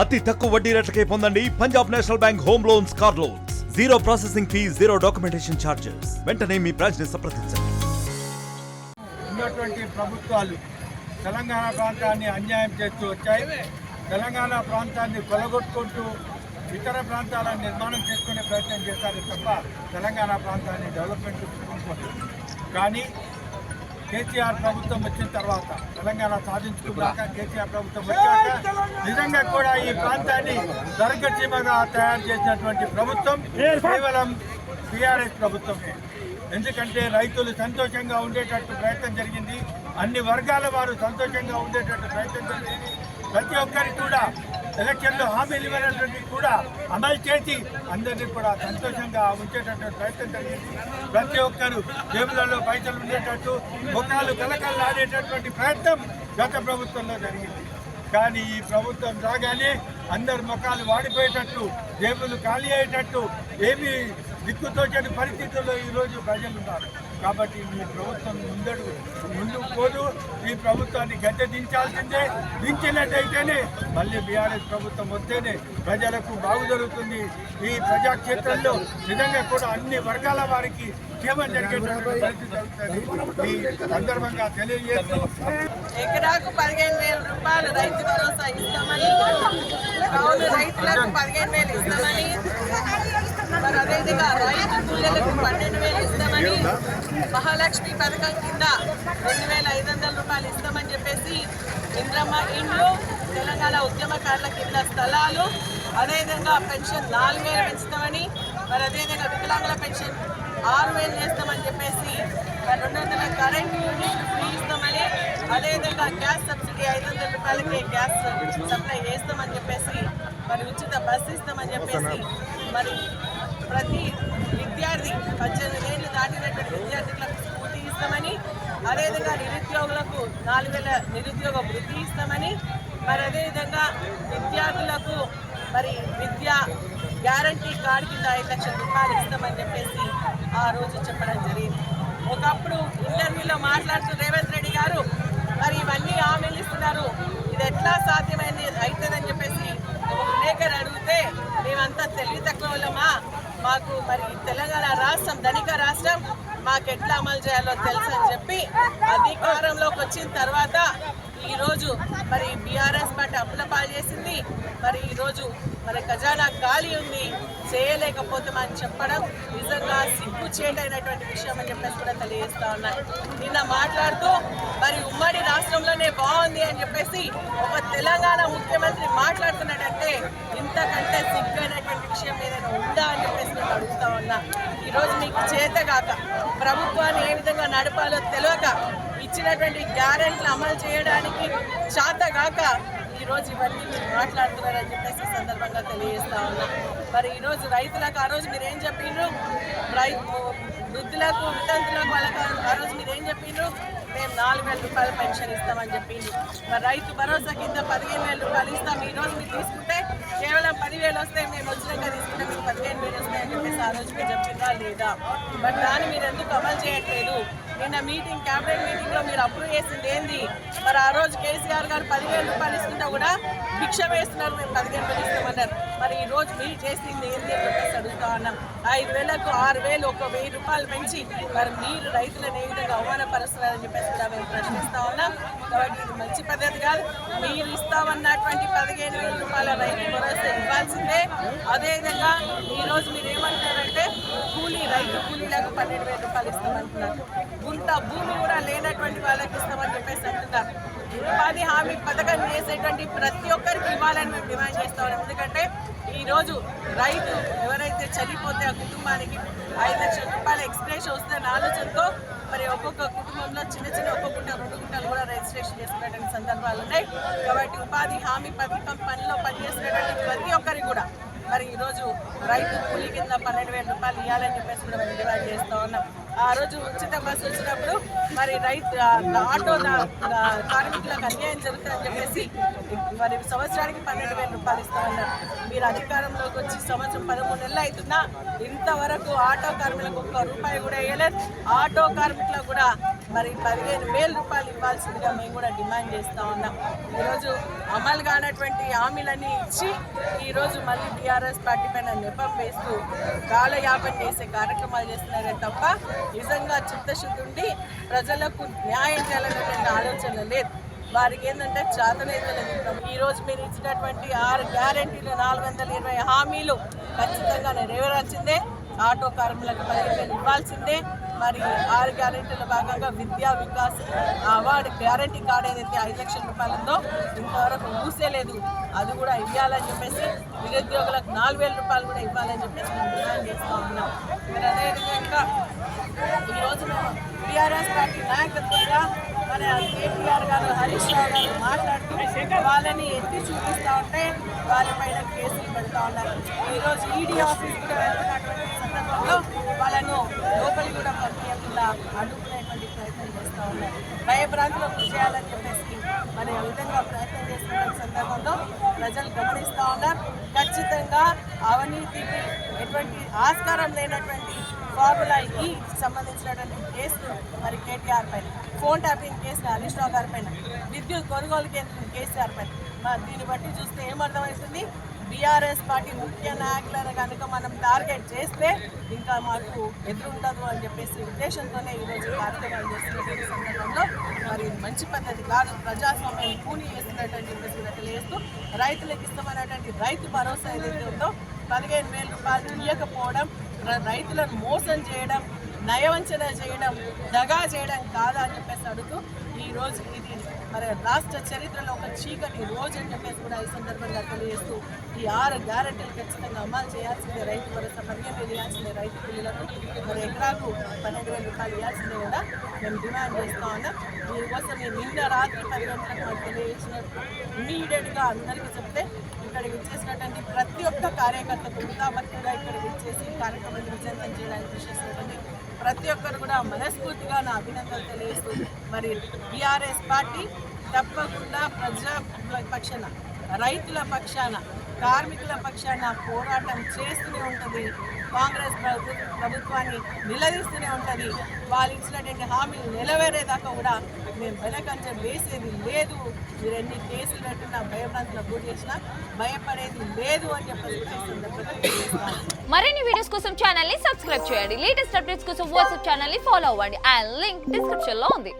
అతి తక్కువ వడ్డీ రేట్లకే పొందండి Punjab National Bank home loans car loans. Zero processing fee zero documentation charges వెంటనే మీ బ్రాంచ్ని సంప్రదించండి. ఉన్నటువంటి ప్రభుత్వాలు తెలంగాణ ప్రాంతాన్ని అన్యాయం చేస్తూ వచ్చాయి. తెలంగాణ ప్రాంతాన్ని కొలగొట్టుకుంటూ ఇతర ప్రాంతాలను నిర్మాణం చేసుకునే ప్రయత్నం చేస్తారు తప్ప తెలంగాణ ప్రాంతాన్ని డెవలప్మెంట్ కానీ కేసీఆర్ ప్రభుత్వం వచ్చిన తర్వాత తెలంగాణ సాధించుకున్నాక కేసీఆర్ ప్రభుత్వం వచ్చాక నిజంగా కూడా ఈ ప్రాంతాన్ని స్వర్గసీమగా తయారు చేసినటువంటి ప్రభుత్వం కేవలం టీఆర్ఎస్ ప్రభుత్వమే. ఎందుకంటే రైతులు సంతోషంగా ఉండేటట్టు ప్రయత్నం జరిగింది. అన్ని వర్గాల వారు సంతోషంగా ఉండేటట్టు ప్రయత్నం జరిగింది. ప్రతి ఒక్కరికి కూడా ఎలక్షన్లో హామీలు ఇవ్వనటువంటి కూడా అమలు చేసి అందరినీ కూడా సంతోషంగా ఉంచేటటువంటి ప్రయత్నం జరిగింది. ప్రతి ఒక్కరు జేబులలో పైసలు ఉండేటట్టు ముఖాలు కలకల్లాడేటటువంటి ప్రయత్నం గత ప్రభుత్వంలో జరిగింది. కానీ ఈ ప్రభుత్వం రాగానే అందరు ముఖాలు వాడిపోయేటట్టు జేబులు ఖాళీ అయ్యేటట్టు ఏమీ దిక్కుతోచని పరిస్థితుల్లో ఈరోజు ప్రజలు ఉన్నారు కాబట్టి ఈ ప్రభుత్వం ముందడు ముందుకు పోదు. ఈ ప్రభుత్వాన్ని గద్దె దించాల్సిందే. దించినట్టయితేనే మళ్ళీ బీఆర్ఎస్ ప్రభుత్వం వస్తేనే ప్రజలకు బాగు జరుగుతుంది. ఈ ప్రజాక్షేత్రంలో నిజంగా కూడా అన్ని వర్గాల వారికి క్షేమం జరిగేటువంటి పరిస్థితి జరుగుతుంది ఈ సందర్భంగా తెలియజేస్తూ ఎకరాకు పదిహేను వేల రూపాయలు రైతు భరోసా ఇస్తామని కౌలు రైతులకు పదిహేను వేలు ఇస్తామని మరి అదేవిధంగా రైతు కూలీలకు పన్నెండు వేలు ఇస్తామని మహాలక్ష్మి పథకం కింద రెండు వేల ఐదు వందల రూపాయలు ఇస్తామని చెప్పేసి ఇంద్రమ్మ ఇండ్లు తెలంగాణ ఉద్యమకారుల కింద స్థలాలు అదేవిధంగా పెన్షన్ నాలుగు వేలు పెంచుతామని మరి అదేవిధంగా వికలాంగుల పెన్షన్ ఆరు వేలు చేస్తామని చెప్పేసి మరి రెండు వందల కరెంట్ యూనిట్ ఫ్రీ ఇస్తామని అదేవిధంగా గ్యాస్ సబ్సిడీ ఐదు వందల రూపాయలకి గ్యాస్ సప్లై చేస్తామని చెప్పేసి మరి ఉచిత బస్సు ఇస్తామని చెప్పేసి మరి ప్రతి విద్యార్థి పద్దెనిమిది దాటినటువంటి విద్యార్థులకు స్కూటీ ఇస్తామని అదేవిధంగా నిరుద్యోగులకు నాలుగు వేల నిరుద్యోగ వృద్ధి ఇస్తామని మరి అదేవిధంగా విద్యార్థులకు మరి విద్య గ్యారంటీ కార్డు కింద ఐదు లక్షల రూపాయలు ఇస్తామని చెప్పేసి ఆ రోజు చెప్పడం జరిగింది. ఒకప్పుడు ఇంటర్వ్యూలో మాట్లాడుతున్న రేవంత్ రెడ్డి గారు మరి ఇవన్నీ హామీలు ఇస్తున్నారు ఇది ఎట్లా సాధ్యమైంది అవుతుందని చెప్పేసి ఒక విలేకరు అడిగితే మేమంతా తెలివి తక్కువ వాళ్ళమా మాకు మరి తెలంగాణ రాష్ట్రం ధనిక రాష్ట్రం మాకు ఎట్లా అమలు చేయాలో తెలుసు అని చెప్పి అధికారంలోకి వచ్చిన తర్వాత ఈరోజు మరి బీఆర్ఎస్ పార్టీ అప్పుల పాలు చేసింది. మరి ఈరోజు మరి ఖజానా ఖాళీ ఉంది. చేయలేకపోతామని చెప్పడం నిజంగా సిగ్గు చేయటైనటువంటి విషయం అని చెప్పేసి కూడా తెలియజేస్తా ఉన్నాను నిన్న మాట్లాడుతూ మరి ఉమ్మడి రాష్ట్రంలోనే బాగుంది అని చెప్పేసి ఒక తెలంగాణ ముఖ్యమంత్రి మాట్లాడుతున్నాడంటే ఇంతకంటే సిగ్గైనటువంటి విషయం ఏదైనా ఉందా అని చెప్పేసి నేను అడుగుతా ఉన్నా. ఈరోజు మీకు చేతగాక ప్రభుత్వాన్ని ఏ విధంగా నడపాలో తెలియక ఇచ్చినటువంటి గ్యారెంట్లు అమలు చేయడానికి చేతగాక ఈరోజు ఇవన్నీ మీరు మాట్లాడుతున్నారని చెప్పేసి సందర్భంగా తెలియజేస్తా ఉన్నా. మరి ఈరోజు రైతులకు ఆ రోజు మీరేం చెప్పిండ్రు? రైతు వృద్ధులకు వితంతులకు వాళ్ళకు ఆ రోజు మీరేం చెప్పిండ్రు? మేము నాలుగు వేల రూపాయల పెన్షన్ ఇస్తామని చెప్పిండ్రు. మరి రైతు భరోసా కింద పదిహేను వేల రూపాయలు ఇస్తాం. ఈ రోజు మీరు తీసుకుంటే కేవలం పదివేలు వస్తే మేము వచ్చినాక తీసుకుంటే మీకు పదిహేను వేలు వస్తాయని చెప్పేసి ఆ రోజు మీరు చెప్పిందా లేదా? బట్ దాన్ని మీరు ఎందుకు అమలు చేయట్లేదు? నిన్న మీటింగ్ క్యాబినెట్ మీటింగ్లో మీరు అప్రూవ్ చేసింది ఏంది? మరి ఆ రోజు కేసీఆర్ గారు పదివేల రూపాయలు ఇస్తుంటే కూడా భిక్ష వేస్తున్నారు మేము పదిహేను వేలు ఇస్తామన్నారు. మరి ఈ రోజు మీరు చేసింది ఏంది అని చెప్పేసి అడుగుతా ఉన్నాం. ఐదు వేలకు ఆరు వేలు ఒక వెయ్యి రూపాయలు పెంచి మరి మీరు రైతులను ఏ విధంగా అవమానపరుస్తున్నారని చెప్పేసి కూడా మేము ప్రశ్నిస్తా ఉన్నాం. కాబట్టి ఇది మంచి పద్ధతి కాదు. మీరు ఇస్తామన్నటువంటి పదిహేను వేల రూపాయల రైతు భరోసా ఇవ్వాల్సిందే. అదేవిధంగా ఈరోజు మీరు ఏమంటున్నారంటే కూలీ రైతు కూలీలకు పన్నెండు వేల రూపాయలు ఇస్తామంటున్నారు. గుంత భూమి కూడా లేనటువంటి వాళ్ళకి ఇస్తామని చెప్పేసి అంటున్నారు. ఉపాధి హామీ పథకం చేసేటువంటి ప్రతి ఒక్కరికి ఇవ్వాలని మేము డిమాండ్ చేస్తాం ఎందుకంటే ఈరోజు రైతు ఎవరైతే చనిపోతే ఆ కుటుంబానికి ఐదు లక్షల రూపాయల ఎక్స్ప్రెషన్ వస్తుందన్న ఆలోచనతో మరి ఒక్కొక్క కుటుంబంలో చిన్న చిన్న ఒక్కొక్క రెండు గుంటలు కూడా రిజిస్ట్రేషన్ చేసుకునేటువంటి సందర్భాలు ఉన్నాయి. కాబట్టి ఉపాధి హామీ పథకం పనిలో పనిచేసినటువంటి ప్రతి ఒక్కరికి కూడా మరి ఈరోజు రైతు కూలీ కింద పన్నెండు వేల రూపాయలు ఇవ్వాలని చెప్పేసి కూడా మేము డిమాండ్ చేస్తూ ఉన్నాం. ఆ రోజు ఉచిత బస్సు వచ్చినప్పుడు మరి రైతు ఆటో కార్మికులకు అన్యాయం జరుగుతుందని చెప్పేసి మరి సంవత్సరానికి పన్నెండు వేల రూపాయలు ఇస్తామన్నారు మీరు అధికారంలోకి వచ్చి సంవత్సరం పదమూడు నెలలు అవుతున్నా ఇంతవరకు ఆటో కార్మికులకు ఒక్క రూపాయి కూడా వేయలేదు ఆటో కార్మికులకు కూడా మరి పదిహేను వేల రూపాయలు ఇవ్వాల్సిందిగా మేము కూడా డిమాండ్ చేస్తూ ఉన్నాం. ఈరోజు అమలు కానటువంటి హామీలన్నీ ఇచ్చి ఈరోజు మళ్ళీ బీఆర్ఎస్ పార్టీ పైన నెపం వేస్తూ కాలయాపన చేసే కార్యక్రమాలు చేస్తున్నారే తప్ప నిజంగా చిత్తశుద్ధి ఉండి ప్రజలకు న్యాయం చేయాలనేటువంటి ఆలోచన లేదు. వారికి ఏంటంటే చేతనైతే ఈరోజు మీరు ఇచ్చినటువంటి ఆరు గ్యారెంటీలు నాలుగు వందల ఇరవై హామీలు ఖచ్చితంగా నెరవేరాల్సిందే. ఆటో కార్మికులకు పదిహేను ఇవ్వాల్సిందే. మరి ఆరు గ్యారెంటీల భాగంగా విద్యా వికాస్ అవార్డు గ్యారెంటీ కార్డు ఏదైతే ఐదు లక్షల రూపాయలు ఉందో ఇంతవరకు ఊసేలేదు అది కూడా ఇవ్వాలని చెప్పేసి నిరుద్యోగులకు నాలుగు వేల రూపాయలు కూడా ఇవ్వాలని చెప్పేసి మేము డిమాండ్ చేస్తూ ఉన్నాం. మరి అదేవిధంగా ఈరోజు మేము టీఆర్ఎస్ పార్టీ నాయకత్వంగా మన కేటీఆర్ గారు హరీష్ రావు గారు మాట్లాడుతూ వాళ్ళని ఎత్తి చూపిస్తూ ఉంటే వాళ్ళపైన కేసులు పెడతా ఉన్నారు. ఈరోజు ఈడీ ఆఫీస్ కూడా వెళ్తున్నటువంటి సందర్భంలో వాళ్ళను లోపలికి కూడా పంపించకుండా అడ్డుకునేటువంటి ప్రయత్నం చేస్తూ ఉన్నారు. భయభ్రాంతులకు చేయాలని చెప్పేసి మరి ఆ విధంగా ప్రయత్నం చేస్తున్న సందర్భంలో ప్రజలు గమనిస్తూ ఉన్నారు. ఖచ్చితంగా అవినీతికి ఎటువంటి ఆస్కారం లేనటువంటి ఫార్ములా ఈ సంబంధించినటువంటి కేసులు మరి కేటీఆర్ పైన. ఫోన్ ట్యాపింగ్ కేసు హరీష్ గారి పైన. విద్యుత్ కొనుగోలు కేంద్రం కేసీఆర్ పైన. మరి దీన్ని బట్టి చూస్తే ఏమర్థమవుతుంది బీఆర్ఎస్ పార్టీ ముఖ్య నాయకులను కనుక మనం టార్గెట్ చేస్తే ఇంకా మాకు ఎదురుండదు అని చెప్పేసి ఉద్దేశంతోనే ఈరోజు కార్యక్రమాలు చేస్తున్నటువంటి సందర్భంలో మరి మంచి పద్ధతి కాదు. ప్రజాస్వామ్యం పూని చేస్తున్నట్టు అని చెప్పేసి కూడా తెలియజేస్తూ రైతులకు ఇష్టమైనటువంటి రైతు భరోసా ఏదైతే ఉందో పదిహేను వేల రూపాయలు ఇవ్వకపోవడం రైతులను మోసం చేయడం నయవంచన చేయడం దగా చేయడం కాదా అని చెప్పేసి అడుగుతూ ఈరోజు ఇది మరి రాష్ట్ర చరిత్రలో ఒక చీకటి రోజు అని చెప్పేసి కూడా ఈ సందర్భంగా తెలియజేస్తూ ఈ ఆరు గ్యారెంటీలు ఖచ్చితంగా అమలు చేయాల్సిందే రైతు భరోసా పదిహేను వేలు ఇవ్వాల్సిందే రైతు పిల్లలకు మరి ఎకరాకు పన్నెండు వేల రూపాయలు ఇవ్వాల్సిందే కూడా మేము డిమాండ్ చేస్తా ఉన్నాం. దీనికోసం మేము నిన్న రాత్రి పది గంటలకు మాకు తెలియజేసినట్టు ఇమీడియట్గా అందరికీ చెప్తే ఇక్కడికి వచ్చేసినటువంటి ప్రతి ఒక్క కార్యకర్త వృత్తాభక్తిగా ఇక్కడికి వచ్చేసి ఈ కార్యక్రమాన్ని విజయంతం చేయడానికి కృషి చేసినటువంటి ప్రతి ఒక్కరు కూడా మనస్ఫూర్తిగా నా అభినందనలు తెలియజేస్తూ మరి బీఆర్ఎస్ పార్టీ తప్పకుండా ప్రజా పక్షాన రైతుల పక్షాన కార్మికుల పక్షాన పోరాటం చేస్తూనే ఉంటుంది. కాంగ్రెస్ ప్రభుత్వాన్ని నిలదీస్తూనే ఉంటుంది. వాళ్ళు ఇచ్చినటువంటి హామీలు నెరవేరేదాకా కూడా మేము వెనకంచ వేసేది లేదు. మీరు ఎన్ని కేసులు పెట్టినా భయభ్రాంతులకు గురి చేసినా భయపడేది లేదు అని చెప్పేసి మరిన్ని వీడియోస్ కోసం ఛానల్ని సబ్స్క్రైబ్ చేయండి. లేటెస్ట్ అప్డేట్స్ కోసం వాట్సాప్ ఛానల్ని ఫాలో అవ్వండి. అండ్ లింక్ డిస్క్రిప్షన్లో ఉంది.